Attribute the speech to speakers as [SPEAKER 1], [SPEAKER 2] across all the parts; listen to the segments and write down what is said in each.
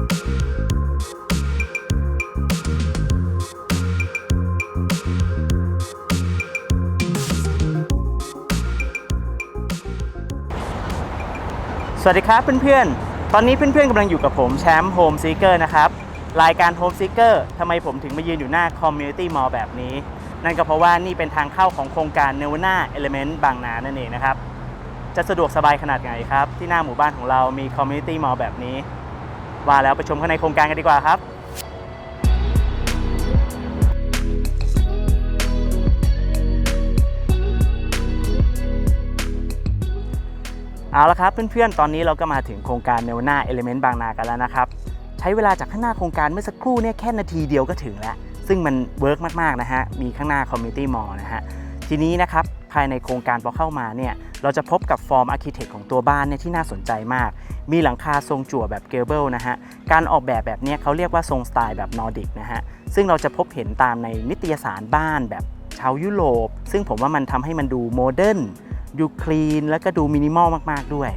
[SPEAKER 1] สวัสดีครับเพื่อนๆ ตอนนี้เพื่อนๆกำลังอยู่กับผมแชมป์โฮมซีเกอร์นะครับ รายการโฮมซีเกอร์ทำไมผมถึงมายืนอยู่หน้าคอมมูนิตี้มอลล์แบบนี้ นั่นก็เพราะว่านี่เป็นทางเข้าของโครงการเนวนาเอลิเมนต์บางนานั่นเองนะครับ จะสะดวกสบายขนาดไหนครับ ที่หน้าหมู่บ้านของเรามีคอมมูนิตี้มอลล์แบบนี้ ว่าแล้วไปชมข้างในโครงการกันดีกว่าครับเอาละครับเพื่อนๆ ตอนนี้เราก็มาถึงโครงการเนวนาเอลิเมนต์บางนากันแล้วนะครับ ใช้เวลาจากข้างหน้าโครงการเมื่อสักครู่เนี่ยแค่นาทีเดียวก็ถึงแล้ว ซึ่งมันเวิร์กมากๆนะฮะ มีข้างหน้าคอมมิตี้มอลนะฮะ ทีนี้นะครับายในโครงการพอเข้ามาเนี่ยเราจะพบกับฟอร์มอาร์เคเต็กของตัวบ้านเนี่ยที่น่าสนใจมาก มีหลังคาทรงจั่วแบบเกเบิลนะฮะ การออกแบบแบบนี้เขาเรียกว่าทรงสไตล์แบบนอร์ดิกนะฮะ ซึ่งเราจะพบเห็นตามในนิตยสารบ้านแบบชาวยุโรป ซึ่งผมว่ามันทำให้มันดูโมเดิร์นดูคลีนแล้วก็ดูมินิมอลมากๆด้วย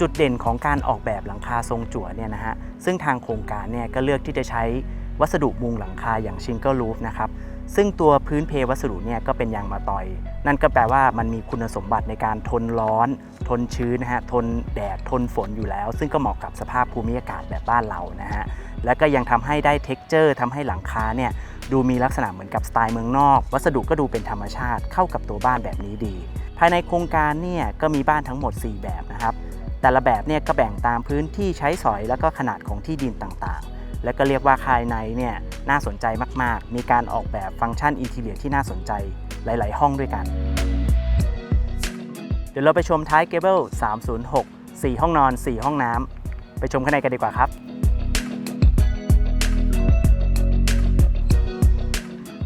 [SPEAKER 1] จุดเด่นของการออกแบบหลังคาทรงจั่วเนี่ยนะฮะ ซึ่งทางโครงการเนี่ยก็เลือกที่จะใช้วัสดุมุงหลังคาอย่างชิงเกิลรูฟนะครับ ซึ่งตัวพื้นเพวัสดุเนี่ยก็เป็นยางมาตอย นั่นก็แปลว่ามันมีคุณสมบัติในการทนร้อน ทนชื้นนะฮะทนแดดทนฝนอยู่แล้ว ซึ่งก็เหมาะกับสภาพภูมิอากาศแบบบ้านเรานะฮะแล้วก็ยังทำให้ได้เท็กเจอร์ทำให้หลังคาเนี่ยดูมีลักษณะเหมือนกับสไตล์เมืองนอก วัสดุก็ดูเป็นธรรมชาติเข้ากับตัวบ้านแบบนี้ดี ภายในโครงการเนี่ยก็มีบ้านทั้งหมด 4 แบบนะครับแต่ละแบบเนี่ยก็แบ่งตามพื้นที่ใช้สอยแล้วก็ขนาดของที่ดินต่างๆ และก็เรียกว่าภายในเนี่ยน่าสนใจมาก ๆ มีการออกแบบฟังก์ชันอินทีเลียที่น่าสนใจหลาย ๆ ห้องด้วยกัน เดี๋ยวเราไปชมท้ายเกเบิล306 4 ห้องนอน 4 ห้องน้ำไปชมข้างในกันดีกว่าครับ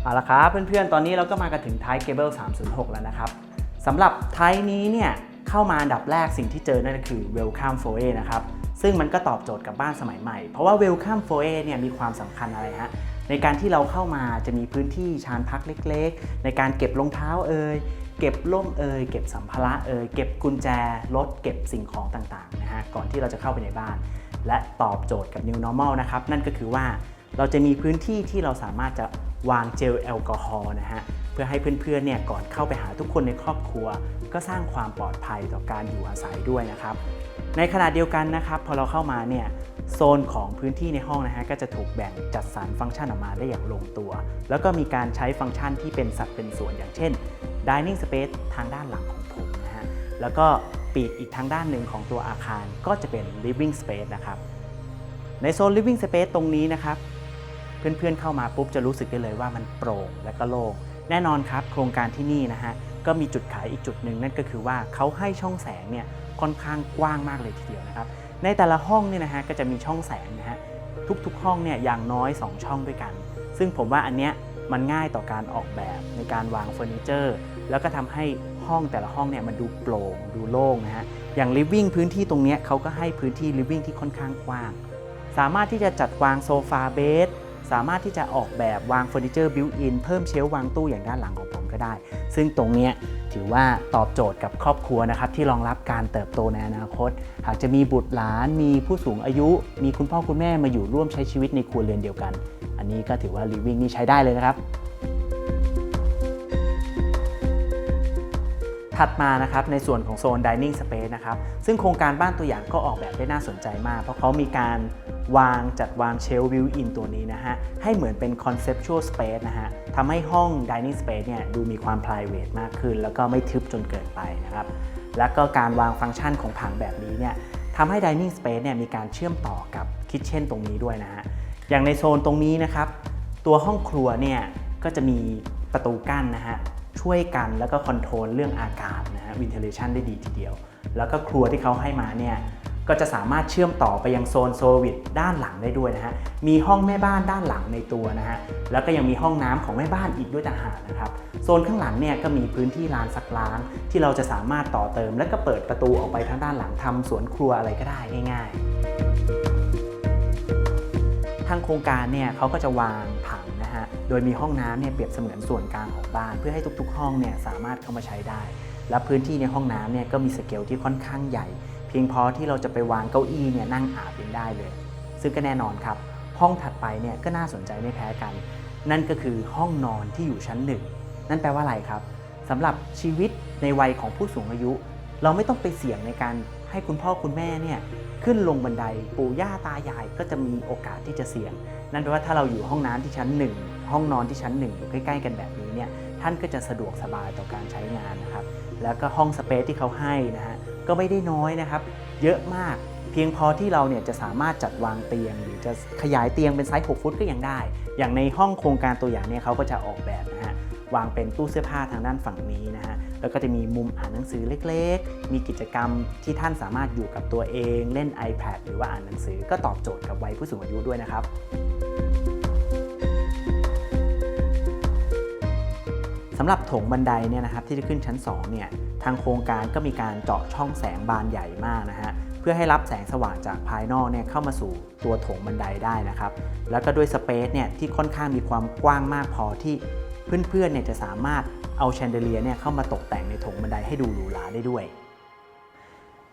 [SPEAKER 1] เอาละครับเพื่อนๆ ตอนนี้เราก็มากันถึงท้ายเกเบิล306 แล้วนะครับสำหรับท้ายนี้เนี่ยเข้ามาอันดับแรกสิ่งที่เจอนั่นก็คือ Welcome f o a นะครับ ซึ่งมันก็ตอบโจทย์กับบ้านสมัยใหม่ เพราะว่า Welcome f o a เนี่ยมีความสำคัญอะไรฮะในการที่เราเข้ามาจะมีพื้นที่ชานพักเล็กๆ ในการเก็บรองเท้าเอ่ยเก็บร่มเอ่ยเก็บสัมภาระเอ่ยเก็บกุญแจรถเก็บสิ่งของต่างๆนะฮะก่อนที่เราจะเข้าไปในบ้าน และตอบโจทย์กับ New Normal นะครับนั่นก็คือว่าเราจะมีพื้นที่ที่เราสามารถจะวางเจลแอลกอฮอล์นะฮะเพื่อให้เพื่อนๆเนี่ยก่อนเข้าไปหาทุกคนในครอบครัว ก็สร้างความปลอดภัยต่อการอยู่อาศัยด้วยนะครับ ในขณะเดียวกันนะครับพอเราเข้ามาเนี่ยโซนของพื้นที่ในห้องนะฮะก็จะถูกแบ่งจัดสรรฟังก์ชันออกมาได้อย่างลงตัว แล้วก็มีการใช้ฟังก์ชันที่เป็นสัดเป็นส่วนอย่างเช่น dining space ทางด้านหลังของผมนะฮะแล้วก็ปีกอีกทางด้านหนึ่งของตัวอาคารก็จะเป็น living space นะครับในโซน living space ตรงนี้นะครับเพื่อนๆเข้ามาปุ๊บจะรู้สึกได้เลยว่ามันโปร่งและก็โล่งแน่นอนครับ โครงการที่นี่นะฮะก็มีจุดขายอีกจุดหนึ่งนั่นก็คือว่าเขาให้ช่องแสงเนี่ย ค่อนข้างกว้างมากเลยทีเดียวนะครับ ในแต่ละห้องเนี่ยนะฮะก็จะมีช่องแสงนะฮะทุกๆ ห้องเนี่ยอย่างน้อย 2 ช่องด้วยกัน ซึ่งผมว่าอันเนี้ยมันง่ายต่อการออกแบบในการวางเฟอร์นิเจอร์ แล้วก็ทำให้ห้องแต่ละห้องเนี่ยมันดูโปร่งดูโล่งนะฮะอย่าง living พื้นที่ตรงเนี้ยเขาก็ให้พื้นที่ living ที่ค่อนข้างกว้าง สามารถที่จะจัดวางโซฟาเบด สามารถที่จะออกแบบวางเฟอร์นิเจอร์บิวอินเพิ่มเชลวางตู้อย่างด้านหลังของผมก็ได้ ซึ่งตรงนี้ถือว่าตอบโจทย์กับครอบครัวนะครับที่รองรับการเติบโตในอนาคต หากจะมีบุตรหลาน มีผู้สูงอายุ มีคุณพ่อคุณแม่มาอยู่ร่วมใช้ชีวิตในครัวเรือนเดียวกัน อันนี้ก็ถือว่า living นี่ใช้ได้เลยนะครับ ถัดมานะครับในส่วนของโซน dining space นะครับซึ่งโครงการบ้านตัวอย่างก็ออกแบบได้น่าสนใจมาก เพราะเขามีการวางจัดวางเชลวิวอินตัวนี้นะฮะ ให้เหมือนเป็น conceptual space นะฮะทำให้ห้อง dining space เนี่ยดูมีความ private มากขึ้น แล้วก็ไม่ทึบจนเกินไปนะครับแล้วก็การวางฟังก์ชันของผังแบบนี้เนี่ยทำให้ dining space เนี่ยมีการเชื่อมต่อกับ kitchen ตรงนี้ด้วยนะฮะอย่างในโซนตรงนี้นะครับตัวห้องครัวเนี่ยก็จะมีประตูกั้นนะฮะ ช่วยกันแล้วก็คอนโทรลเรื่องอากาศนะฮะวินเทเลชันได้ดีทีเดียว แล้วก็ครัวที่เขาให้มาเนี่ยก็จะสามารถเชื่อมต่อไปยังโซนโซลวิตด้านหลังได้ด้วยนะฮะ มีห้องแม่บ้านด้านหลังในตัวนะฮะ แล้วก็ยังมีห้องน้ำของแม่บ้านอีกด้วยต่างหากนะครับ โซนข้างหลังเนี่ยก็มีพื้นที่ลานซักล้างที่เราจะสามารถต่อเติม แล้วก็เปิดประตูออกไปทางด้านหลังทำสวนครัวอะไรก็ได้ง่าย ๆ ทางโครงการเนี่ยเขาก็จะวางผังะโดยมีห้องน้ำเนี่ยเปรียบเสมือนส่วนกลางของบ้าน เพื่อให้ทุกๆ ห้องเนี่ยสามารถเข้ามาใช้ได้ และพื้นที่ในห้องน้ำเนี่ยก็มีสเกลที่ค่อนข้างใหญ่ เพียงพอที่เราจะไปวางเก้าอี้เนี่ยนั่งอาบเองได้เลย ซึ่งก็แน่นอนครับ ห้องถัดไปเนี่ยก็น่าสนใจไม่แพ้กัน นั่นก็คือห้องนอนที่อยู่ชั้นหนึ่งนั่นแปลว่าอะไรครับสำหรับชีวิตในวัยของผู้สูงอายุ เราไม่ต้องไปเสี่ยงในการให้คุณพ่อคุณแม่เนี่ยขึ้นลงบันไดปู่ย่าตายายก็จะมีโอกาสที่จะเสี่ยง นั่นแปลว่าถ้าเราอยู่ห้องน้ำที่ชั้น1 ห้องนอนที่ชั้น 1 อยู่ใกล้ ๆ กันแบบนี้เนี่ยท่านก็จะสะดวกสบายต่อการใช้งานนะครับ แล้วก็ห้องสเปซที่เขาให้นะฮะก็ไม่ได้น้อยนะครับ เยอะมากเพียงพอที่เราเนี่ยจะสามารถจัดวางเตียง หรือจะขยายเตียงเป็นไซส์ 6 ฟุตก็ยังได้ อย่างในห้องโครงการตัวอย่างเนี่ยเขาก็จะออกแบบนะฮะวางเป็นตู้เสื้อผ้าทางด้านฝั่งนี้นะฮะแล้วก็จะมีมุมอ่านหนังสือเล็กๆ มีกิจกรรมที่ท่านสามารถอยู่กับตัวเอง เล่น iPad หรือว่าอ่านหนังสือก็ตอบโจทย์กับวัยผู้สูงอายุด้วยนะครับ สำหรับโถงบันไดเนี่ยนะครับที่จะขึ้นชั้น2เนี่ยทางโครงการก็มีการเจาะช่องแสงบานใหญ่มากนะฮะเพื่อให้รับแสงสว่างจากภายนอกเนี่ยเข้ามาสู่ตัวโถงบันไดได้นะครับ แล้วก็ด้วยสเปซเนี่ยที่ค่อนข้างมีความกว้างมากพอที่เพื่อนๆเนี่ยจะสามารถเอาแชนเดเลียเนี่ยเข้ามาตกแต่งในโถงบันไดให้ดูหรูหราได้ด้วย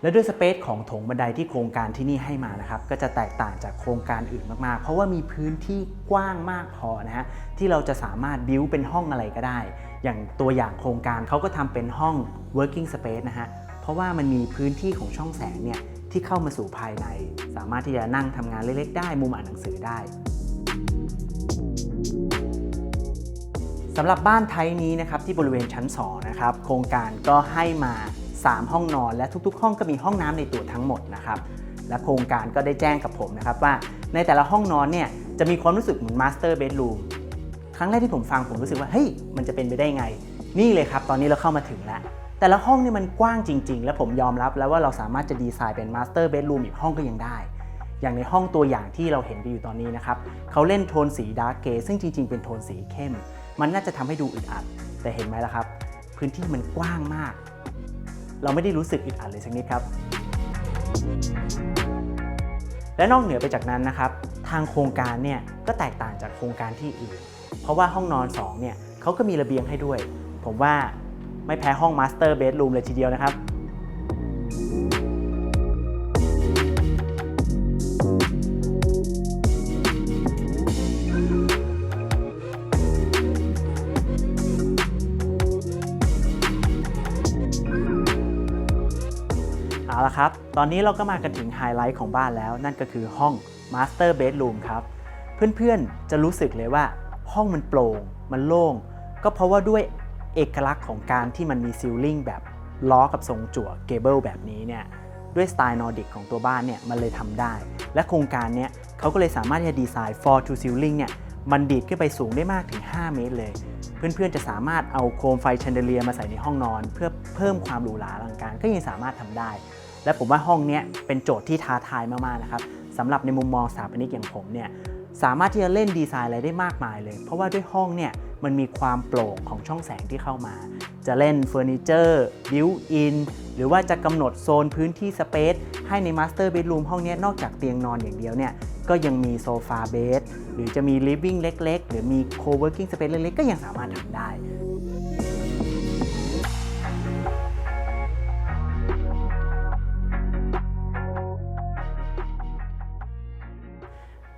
[SPEAKER 1] และด้วยสเปซของโถงบันไดที่โครงการที่นี่ให้มานะครับ ก็จะแตกต่างจากโครงการอื่นมากๆ เพราะว่ามีพื้นที่กว้างมากพอนะฮะที่เราจะสามารถบิวเป็นห้องอะไรก็ได้ อย่างตัวอย่างโครงการเขาก็ทำเป็นห้อง working space นะฮะเพราะว่ามันมีพื้นที่ของช่องแสงเนี่ยที่เข้ามาสู่ภายใน สามารถที่จะนั่งทำงานเล็กๆ ได้ มุมอ่านหนังสือได้สำหรับบ้านไทยนี้นะครับที่บริเวณชั้น2นะครับโครงการก็ให้มา 3 ห้องนอน และทุกๆ ห้องก็มีห้องน้ำในตัวทั้งหมดนะครับและโครงการก็ได้แจ้งกับผมนะครับว่าในแต่ละห้องนอนเนี่ยจะมีความรู้สึกเหมือนมาสเตอร์เบดรูมครั้งแรกที่ผมฟังผมรู้สึกว่าเฮ้ยมันจะเป็นไปได้ไง นี่เลยครับ ตอนนี้เราเข้ามาถึงแล้ว แต่ละห้องเนี่ยมันกว้างจริง ๆ และผมยอมรับแล้วว่าเราสามารถจะดีไซน์เป็นมาสเตอร์เบดรูมอีกห้องก็ยังได้ อย่างในห้องตัวอย่างที่เราเห็นกันอยู่ตอนนี้นะครับเขาเล่นโทนสีดาร์กเกย์ซึ่งจริง ๆ เป็นโทนสีเข้ม มันน่าจะทำให้ดูอึดอัด แต่เห็นไหมล่ะครับ พื้นที่มันกว้างมาก เราไม่ได้รู้สึกอึดอัดเลยสักนิดครับ และนอกเหนือไปจากนั้นนะครับทางโครงการเนี่ยก็แตกต่างจากโครงการที่อื่น เพราะว่าห้องนอน2เนี่ยเขาก็มีระเบียงให้ด้วย ผมว่าไม่แพ้ห้องมาสเตอร์เบดรูมเลยทีเดียวนะครับ ละครับ ตอนนี้เราก็มากันถึงไฮไลท์ของบ้านแล้ว นั่นก็คือห้อง Master Bedroom ครับ เพื่อนๆ จะรู้สึกเลยว่าห้องมันโปร่ง มันโล่ง ก็เพราะว่าด้วยเอกลักษณ์ของการที่มันมีซิลลิ่งแบบล้อกับทรงจั่วเกเบิลแบบนี้เนี่ย ด้วยสไตล์นอร์ดิกของตัวบ้านเนี่ย มันเลยทำได้ และโครงการเนี้ยเขาก็เลยสามารถที่จะดีไซน์ for to ceiling เนี่ย มันดีดขึ้นไปสูงได้มากถึง 5 เมตรเลย เพื่อนๆ จะสามารถเอาโคมไฟแชนเดเลียมาใส่ในห้องนอน เพื่อเพิ่มความหรูหราอลังการก็ยังสามารถทำได้ และผมว่าห้องนี้เป็นโจทย์ที่ท้าทายมากๆนะครับสำหรับในมุมมองสถาปนิกอย่างผมเนี่ยสามารถที่จะเล่นดีไซน์อะไรได้มากมายเลย เพราะว่าด้วยห้องเนี่ยมันมีความโปร่งของช่องแสงที่เข้ามา จะเล่นเฟอร์นิเจอร์บิวอินหรือว่าจะกำหนดโซนพื้นที่สเปซให้ในมาสเตอร์เบดรูมห้องนี้นอกจากเตียงนอนอย่างเดียวเนี่ยก็ยังมีโซฟาเบดหรือจะมีลิฟวิ่งเล็ก ๆ หรือมีโคเวิร์กิ้งสเปซเล็กๆ ก็ยังสามารถทำได้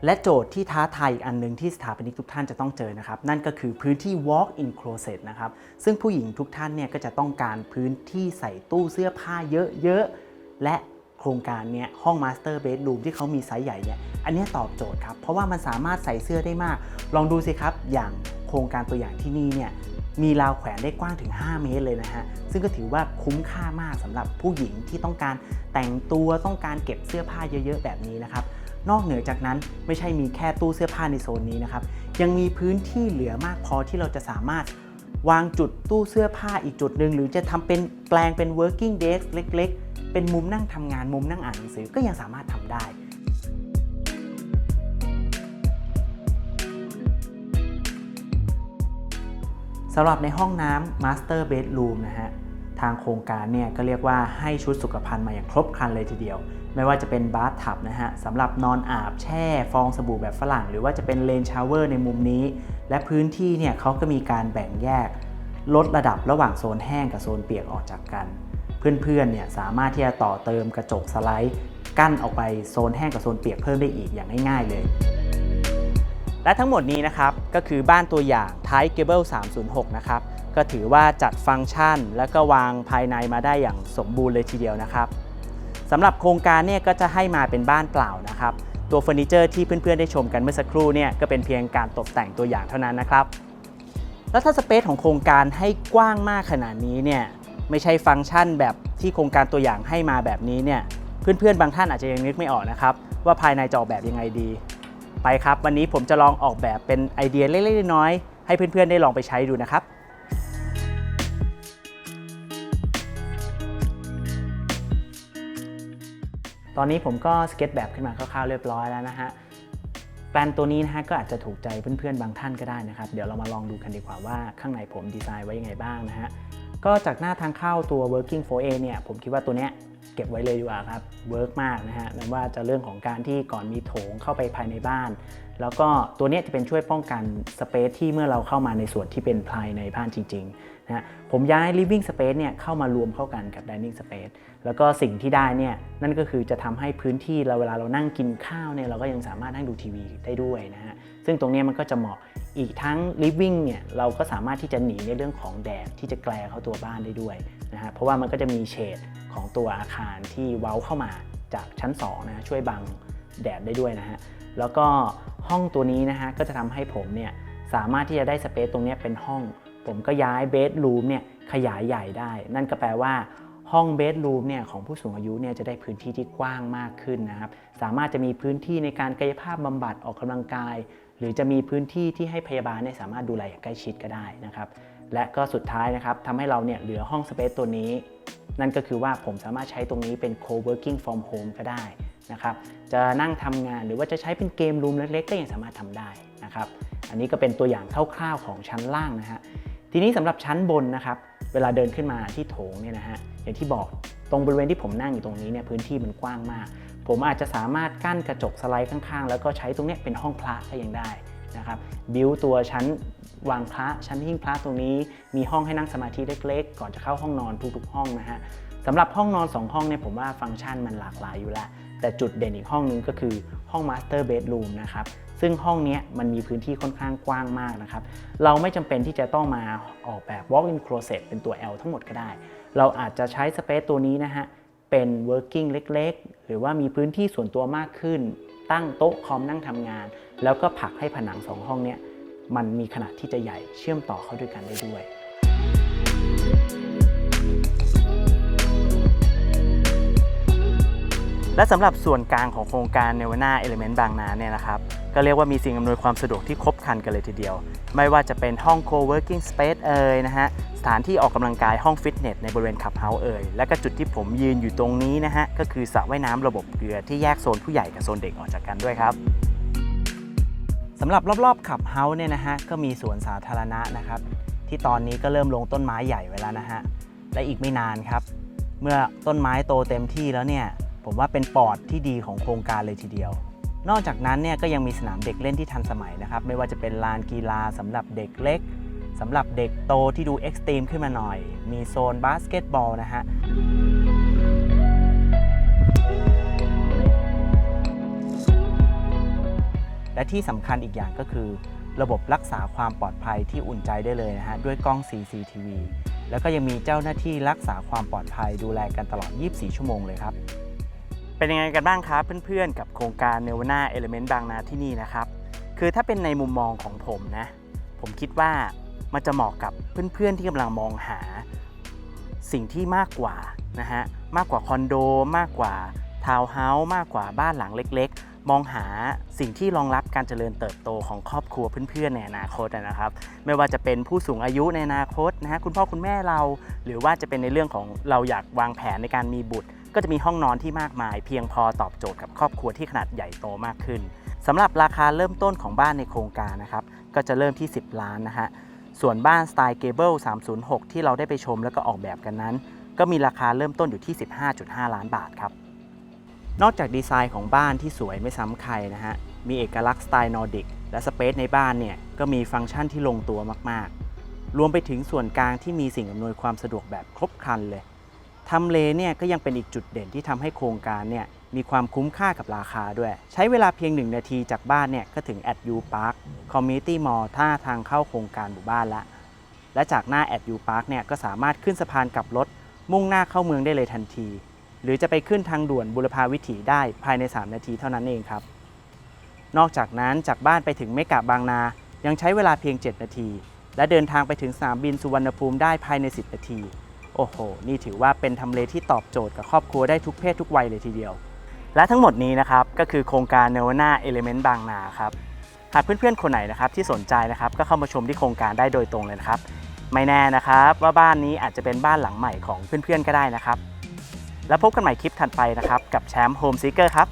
[SPEAKER 1] และโจทย์ที่ท้าทายอีกอันหนึ่งที่สถาปนิกทุกท่านจะต้องเจอนะครับ นั่นก็คือพื้นที่ walk-in closet นะครับ ซึ่งผู้หญิงทุกท่านเนี่ยก็จะต้องการพื้นที่ใส่ตู้เสื้อผ้าเยอะๆ และโครงการเนี้ยห้อง Master Bedroom ที่เขามีไซส์ใหญ่เนี่ยอันนี้ตอบโจทย์ครับ เพราะว่ามันสามารถใส่เสื้อได้มาก ลองดูสิครับ อย่างโครงการตัวอย่างที่นี่เนี่ยมีราวแขวนได้กว้างถึง 5 เมตรเลยนะฮะ ซึ่งก็ถือว่าคุ้มค่ามากสำหรับผู้หญิงที่ต้องการแต่งตัวต้องการเก็บเสื้อผ้าเยอะ ๆ แบบนี้นะครับ นอกเหนือจากนั้นไม่ใช่มีแค่ตู้เสื้อผ้าในโซนนี้นะครับ ยังมีพื้นที่เหลือมากพอที่เราจะสามารถวางจุดตู้เสื้อผ้าอีกจุดหนึ่งหรือจะทำเป็นแปลงเป็น working desk เล็ก ๆ เป็นมุมนั่งทำงานมุมนั่งอ่านหนังสือก็ยังสามารถทำได้สำหรับในห้องน้ำ Master Bedroom นะฮะ ทางโครงการเนี่ยก็เรียกว่าให้ชุดสุขภัณฑ์มาอย่างครบครันเลยทีเดียว ไม่ว่าจะเป็นบาร์ทับนะฮะสำหรับนอนอาบแช่ฟองสบู่แบบฝรั่ง หรือว่าจะเป็นเลนชาวเวอร์ในมุมนี้ และพื้นที่เนี่ยเขาก็มีการแบ่งแยก ลดระดับระหว่างโซนแห้งกับโซนเปียกออกจากกัน เพื่อนๆเนี่ยสามารถที่จะต่อเติมกระจกสไลด์กั้นออกไปโซนแห้งกับโซนเปียกเพิ่มได้อีกอย่างง่ายๆเลย และทั้งหมดนี้นะครับ ก็คือบ้านตัวอย่าง Type Gable 306 นะครับ ก็ถือว่าจัดฟังก์ชัน แล้วก็วางภายในมาได้อย่างสมบูรณ์เลยทีเดียวนะครับ สำหรับโครงการเนี่ยก็จะให้มาเป็นบ้านเปล่านะครับ ตัวเฟอร์นิเจอร์ที่เพื่อนๆได้ชมกันเมื่อสักครู่เนี่ยก็เป็นเพียงการตกแต่งตัวอย่างเท่านั้นนะครับ แล้วถ้าสเปซของโครงการให้กว้างมากขนาดนี้เนี่ยไม่ใช่ฟังก์ชันแบบที่โครงการตัวอย่างให้มาแบบนี้เนี่ยเพื่อนๆบางท่านอาจจะยังนึกไม่ออกนะครับ ว่าภายในจะออกแบบยังไงดี ไปครับ วันนี้ผมจะลองออกแบบเป็นไอเดียเล็กๆน้อยๆให้เพื่อนๆได้ลองไปใช้ดูนะครับ ตอนนี้ผมก็สเก็ตแบบขึ้นมาคร่าวๆเรียบร้อยแล้วนะฮะแปลนตัวนี้นะฮะก็อาจจะถูกใจเพื่อนๆบางท่านก็ได้นะครับ เดี๋ยวเรามาลองดูกันดีกว่าว่าข้างในผมดีไซน์ไว้ยังไงบ้างนะฮะก็จากหน้าทางเข้าตัว working 4A เนี่ยผมคิดว่าตัวเนี้ย เก็บไว้เลยดีกว่าครับเวิร์กมากนะฮะไม่ว่าจะเรื่องของการที่ก่อนมีโถงเข้าไปภายในบ้าน แล้วก็ตัวนี้จะเป็นช่วยป้องกันสเปซที่เมื่อเราเข้ามาในส่วนที่เป็นภายในบ้านจริงๆนะฮะผมย้าย living space เนี่ยเข้ามารวมเข้ากันกับ dining space แล้วก็สิ่งที่ได้เนี่ยนั่นก็คือจะทำให้พื้นที่เราเวลาเรานั่งกินข้าวเนี่ยเราก็ยังสามารถนั่งดูทีวีได้ด้วยนะฮะซึ่งตรงนี้มันก็จะเหมาะ อีกทั้ง living เนี่ยเราก็สามารถที่จะหนีในเรื่องของแดดที่จะแกลเข้าตัวบ้านได้ด้วยนะฮะเพราะว่ามันก็จะมีเฉดของตัวอาคารที่เว้าเข้ามาจากชั้น2นะฮะช่วยบังแดดได้ด้วยนะฮะแล้วก็ห้องตัวนี้นะฮะก็จะทำให้ผมเนี่ยสามารถที่จะได้สเปซตรงนี้เป็นห้อง ผมก็ย้ายเบดรูมเนี่ยขยายใหญ่ได้ นั่นก็แปลว่าห้องเบดรูมเนี่ยของผู้สูงอายุเนี่ยจะได้พื้นที่ที่กว้างมากขึ้นนะครับ สามารถจะมีพื้นที่ในการกายภาพบำบัดออกกำลังกาย รือจะมีพื้นที่ที่ให้พยาบาลเนี่ยสามารถดูแลอย่างใกล้ชิดก็ได้นะครับ และก็สุดท้ายนะครับทำให้เราเนี่ยเหลือห้องสเปซตัวนี้ นั่นก็คือว่าผมสามารถใช้ตรงนี้เป็น co-working from home ก็ได้นะครับจะนั่งทำงานหรือว่าจะใช้เป็นเกมรูมเล็กๆ ก็ยังสามารถทำได้นะครับ อันนี้ก็เป็นตัวอย่างคร่าวๆของชั้นล่างนะฮะทีนี้สำหรับชั้นบนนะครับเวลาเดินขึ้นมาที่โถงเนี่ยนะฮะอย่างที่บอกตรงบริเวณที่ผมนั่งอยู่ตรงนี้เนี่ยพื้นที่มันกว้างมาก ผมอาจจะสามารถกั้นกระจกสไลด์ข้างๆ แล้วก็ใช้ตรงนี้เป็นห้องพระก็ยังได้นะครับบิวตัวชั้นวางพระชั้นหิ้งพระตรงนี้ มีห้องให้นั่งสมาธิเล็กๆ ก่อนจะเข้าห้องนอนทุกๆห้องนะฮะสำหรับห้องนอน 2 ห้องเนี่ยผมว่าฟังก์ชันมันหลากหลายอยู่แล้ว แต่จุดเด่นอีกห้องนึงก็คือห้อง Master Bedroom นะครับซึ่งห้องนี้มันมีพื้นที่ค่อนข้างกว้างมากนะครับเราไม่จำเป็นที่จะต้องมาออกแบบ walk-in closet เป็นตัว L ทั้งหมดก็ได้ เราอาจจะใช้สเปซตัวนี้นะฮะเป็น working เล็ก หรือว่ามีพื้นที่ส่วนตัวมากขึ้น ตั้งโต๊ะคอมนั่งทำงาน แล้วก็ผลักให้ผนังสองห้องเนี้ยมันมีขนาดที่จะใหญ่เชื่อมต่อเข้าด้วยกันได้ด้วย และสำหรับส่วนกลางของโครงการเนวนาเอลิเมนต์บางนาเนี่ยนะครับ ก็เรียกว่ามีสิ่งอำนวยความสะดวกที่ครบครันกันเลยทีเดียว ไม่ว่าจะเป็นห้อง co-working space เอ่ยนะฮะ สถานที่ออกกำลังกายห้องฟิตเนสในบริเวณขับเฮาส์เอ่ย และก็จุดที่ผมยืนอยู่ตรงนี้นะฮะ ก็คือสระว่ายน้ำระบบเกลือที่แยกโซนผู้ใหญ่กับโซนเด็กออกจากกันด้วยครับสำหรับรอบๆขับเฮาส์เนี่ยนะฮะ ก็มีสวนสาธารณะนะครับ ที่ตอนนี้ก็เริ่มลงต้นไม้ใหญ่ไว้แล้วนะฮะ และอีกไม่นานครับ เมื่อต้นไม้โตเต็มที่แล้วเนี่ย ผมว่าเป็นปอดที่ดีของโครงการเลยทีเดียว นอกจากนั้นเนี่ยก็ยังมีสนามเด็กเล่นที่ทันสมัยนะครับ ไม่ว่าจะเป็นลานกีฬาสำหรับเด็กเล็กสำหรับเด็กโตที่ดูเอ็กซ์ตรีมขึ้นมาหน่อย มีโซนบาสเกตบอลนะฮะและที่สำคัญอีกอย่างก็คือ ระบบรักษาความปลอดภัยที่อุ่นใจได้เลยนะฮะ ด้วยกล้อง CCTV แล้วก็ยังมีเจ้าหน้าที่รักษาความปลอดภัยดูแลกันตลอด 24 ชั่วโมงเลยครับ เป็นยังไงกันบ้างครับเพื่อนๆ กับโครงการเนวนาเอลิเมนต์บางนาที่นี่นะครับ คือถ้าเป็นในมุมมองของผมนะ ผมคิดว่ามันจะเหมาะกับเพื่อนๆที่กำลังมองหาสิ่งที่มากกว่านะฮะมากกว่าคอนโดมากกว่าทาวน์เฮาส์มากกว่าบ้านหลังเล็ก ๆ มองหาสิ่งที่รองรับการเจริญเติบโตของครอบครัวเพื่อนๆในอนาคตนะครับ ไม่ว่าจะเป็นผู้สูงอายุในอนาคตนะฮะคุณพ่อคุณแม่เรา หรือว่าจะเป็นในเรื่องของเราอยากวางแผนในการมีบุตร ก็จะมีห้องนอนที่มากมาย เพียงพอตอบโจทย์กับครอบครัวที่ขนาดใหญ่โตมากขึ้นสำหรับราคาเริ่มต้นของบ้านในโครงการนะครับก็จะเริ่มที่ 10 ล้านนะฮะส่วนบ้านสไตล์เกเบิล306 ที่เราได้ไปชมแล้วก็ออกแบบกันนั้น ก็มีราคาเริ่มต้นอยู่ที่ 15.5 ล้านบาทครับนอกจากดีไซน์ของบ้านที่สวยไม่ซ้ำใครนะฮะมีเอกลักษณ์สไตล์นอร์ดิกและสเปซในบ้านเนี่ยก็มีฟังก์ชันที่ลงตัวมาก ๆ รวมไปถึงส่วนกลางที่มีสิ่งอำนวยความสะดวกแบบครบครันเลย ทำเลเนี่ยก็ยังเป็นอีกจุดเด่นที่ทำให้โครงการเนี่ยมีความคุ้มค่ากับราคาด้วย ใช้เวลาเพียง 1 นาทีจากบ้านเนี่ยก็ถึง at u park community mall ท่าทางเข้าโครงการหมู่บ้านละ และจากหน้า at u park เนี่ยก็สามารถขึ้นสะพานกลับรถ มุ่งหน้าเข้าเมืองได้เลยทันที หรือจะไปขึ้นทางด่วนบุรพาวิถีได้ภายใน 3 นาทีเท่านั้นเองครับ นอกจากนั้นจากบ้านไปถึงเมกะบางนา ยังใช้เวลาเพียง 7 นาที และเดินทางไปถึงสนามบินสุวรรณภูมิได้ภายใน 10 นาที โอ้โห นี่ถือว่าเป็นทำเลที่ตอบโจทย์กับครอบครัวได้ทุกเพศทุกวัยเลยทีเดียว และทั้งหมดนี้นะครับก็คือโครงการเนวนาเอลิเมนต์บางนาครับ หากเพื่อนๆ คนไหนนะครับที่สนใจนะครับก็เข้ามาชมที่โครงการได้โดยตรงเลยนะครับ ไม่แน่นะครับว่าบ้านนี้อาจจะเป็นบ้านหลังใหม่ของเพื่อนๆ ก็ได้นะครับ แล้วพบกันใหม่คลิปถัดไปนะครับกับแชมป์โฮมซีเกอร์ครับ